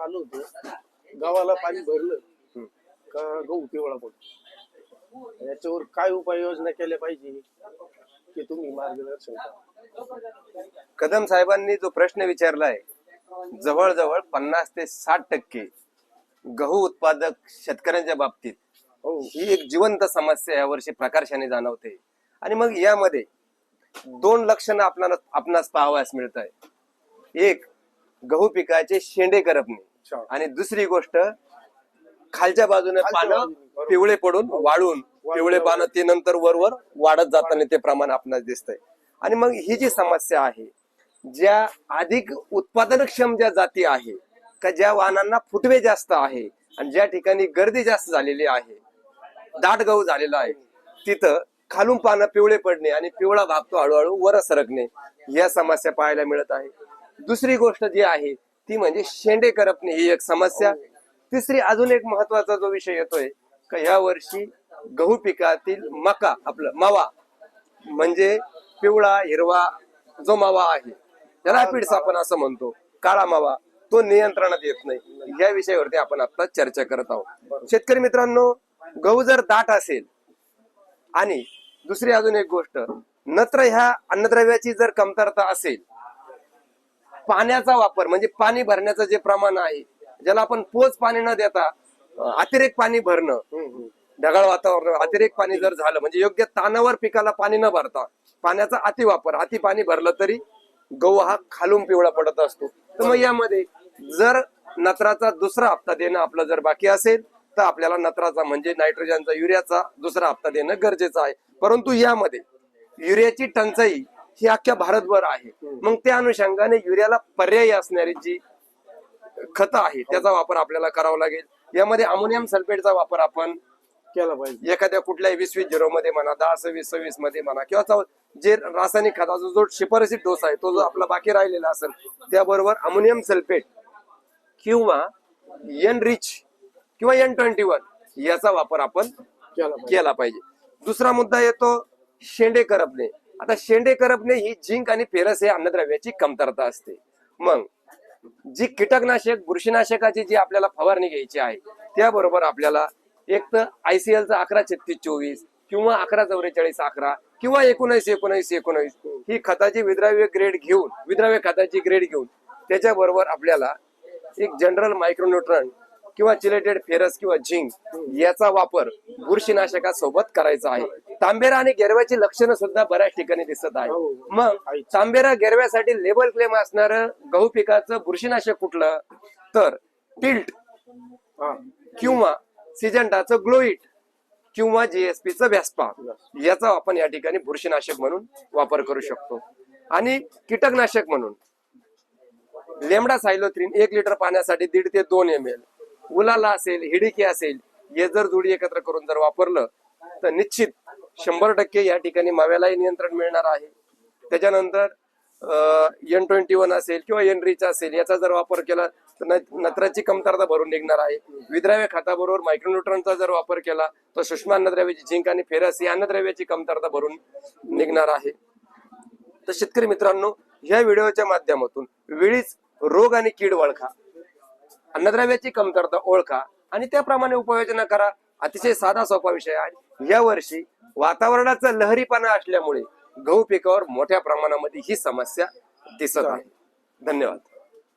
आलो होतो. गावाला पाणी भरलं. का गहू पिवळा पडतो. याच्यावर काय उपाययोजना केल्या पाहिजे की तुम्ही मार्गदर्शन करा. कदम साहेबांनी जो प्रश्न विचारलाय जवळजवळ पन्नास ते साठ टक्के गहू उत्पादक शेतकऱ्यांच्या बाबतीत हो. ही एक जिवंत समस्या यावर्षी प्रकर्षाने जाणवते. आणि मग यामध्ये दोन लक्षणं आपल्याला आपणास पाहावयास मिळत आहे एक गहू पिकाचे शेंडे करपणे. आणि दुसरी गोष्ट खालच्या बाजूने पानं. पिवळे पडून वाळून पिवळे पानं ते नंतर वरवर वाढत जाताना ते प्रमाण आपणास दिसतंय आणि मग ही जी समस्या आहे ज्या अधिक उत्पादनक्षम ज्या जाती आहे का ज्या वाहनांना फुटवे जास्त आहे आणि ज्या ठिकाणी गर्दी जास्त झालेली आहे दाट गहू झालेला आहे तिथं खालून पानं पिवळे पडणे आणि पिवळा भाग तो हळूहळू वर सरकणे या समस्या पाहायला मिळत आहे दुसरी गोष्ट जी आहे ती म्हणजे शेंडे करपणे ही एक समस्या. तिसरी अजून एक महत्त्वाचा जो विषय येतोय का या वर्षी गहू पिकातील मका आपलं मावा म्हणजे पिवळा हिरवा जो मावा आहे त्याला पीड्स आपण असं म्हणतो. काळा मावा तो नियंत्रणात येत नाही. या विषयावरती आपण आता चर्चा करत आहोत. शेतकरी मित्रांनो गहू जर दाट असेल आणि दुसरी अजून एक गोष्ट नत्र ह्या अन्नद्रव्याची जर कमतरता असेल पाण्याचा वापर म्हणजे पाणी भरण्याचं जे प्रमाण आहे ज्याला आपण पोच पाणी न देता अतिरेक पाणी भरणं ढगाळ वातावरण अतिरेक पाणी जर झालं म्हणजे योग्य तानावर पिकाला पाणी न भरता पाण्याचा अतिवापर अति पाणी भरलं तरी गहू हा खालून पिवळा पडत असतो. तर मग यामध्ये जर नत्राचा दुसरा हप्ता देणं आपलं जर बाकी असेल तर आपल्याला नत्राचा म्हणजे नायट्रोजनचा युरियाचा दुसरा हप्ता देणं गरजेचं आहे. परंतु यामध्ये युरियाची टंचाई ही अख्ख्या भारतभर आहे. मग त्या अनुषंगाने युरियाला पर्यायी असणारी जी खतं आहे त्याचा वापर आपल्याला करावा लागेल. यामध्ये अमोनियम सल्फेटचा वापर आपण केला पाहिजे. एखाद्या कुठल्याही वीस वीस झिरो मध्ये म्हणा दहा सव्वीस सव्वीसमध्ये म्हणा किंवा जे रासायनिक खताचा जो शिफारसी डोस आहे तो जो आपला बाकी राहिलेला असेल त्याबरोबर अमोनियम सल्फेट किंवा एन रिच किंवा एन ट्वेंटी वन याचा वापर आपण केला पाहिजे. केला पाहिजे. दुसरा मुद्दा येतो शेंडे करपणे. आता शेंडे करपणे ही झिंक आणि फेरस हे अन्नद्रव्याची कमतरता असते. मग जी कीटकनाशक बुरशीनाशकाची जी आपल्याला फवारणी घ्यायची आहे त्याबरोबर आपल्याला एक तर आयसीएलचा अकरा छत्तीस चोवीस किंवा अकरा चौवेचाळीस अकरा किंवा एकोणीस एकोणीस एकोणवीस ही खताची विद्राव्य ग्रेड घेऊन विद्राव्य खताची ग्रेड घेऊन त्याच्याबरोबर आपल्याला एक जनरल मायक्रोन्युट्रन किंवा चिलेटेड फेरस किंवा झिंक याचा वापर बुरशीनाशकासोबत करायचा आहे. तांबेरा आणि गेरव्याची लक्षणं सुद्धा बऱ्याच ठिकाणी दिसत आहे हो. मग तांबेरा गेरव्यासाठी लेबल क्लेम असणार गहू पिकाचं बुरशीनाशक कुठलं? तर टिल्ट हा. किंवा सिजंटाचं ग्लोईट किंवा जीएसपीचं व्यासपा याचा आपण या ठिकाणी बुरशीनाशक म्हणून वापर करू शकतो. आणि कीटकनाशक म्हणून. लेमडा सायलोथ्रीन एक लिटर पाण्यासाठी दीड ते दोन एम एल उलाला असेल हिडिकी असेल हे जर जोडी एकत्र करून जर वापरलं तर निश्चित शंभर टक्के या ठिकाणी माव्यालाही नियंत्रण मिळणार आहे. त्याच्यानंतर एन ट्वेंटी वन असेल किंवा एन रिच असेल याचा जर वापर केला तर नत्राची कमतरता भरून निघणार आहे. विद्राव्य खाताबरोबर मायक्रोन्युट्रॉनचा जर वापर केला तर सूक्ष्म अन्नद्रव्याची झिंक आणि फेरस ही अन्नद्रव्याची कमतरता भरून निघणार आहे. तर शेतकरी मित्रांनो या व्हिडिओच्या माध्यमातून वेळीच रोग आणि कीड ओळखा. अन्नद्रव्याची कमतरता ओळखा आणि त्याप्रमाणे उपाययोजना करा. अतिशय साधा सोपा विषय आहे. या वर्षी वातावरणाचा लहरीपणा असल्यामुळे गहू पिकावर मोठ्या प्रमाणामध्ये ही समस्या दिसत आहे. धन्यवाद.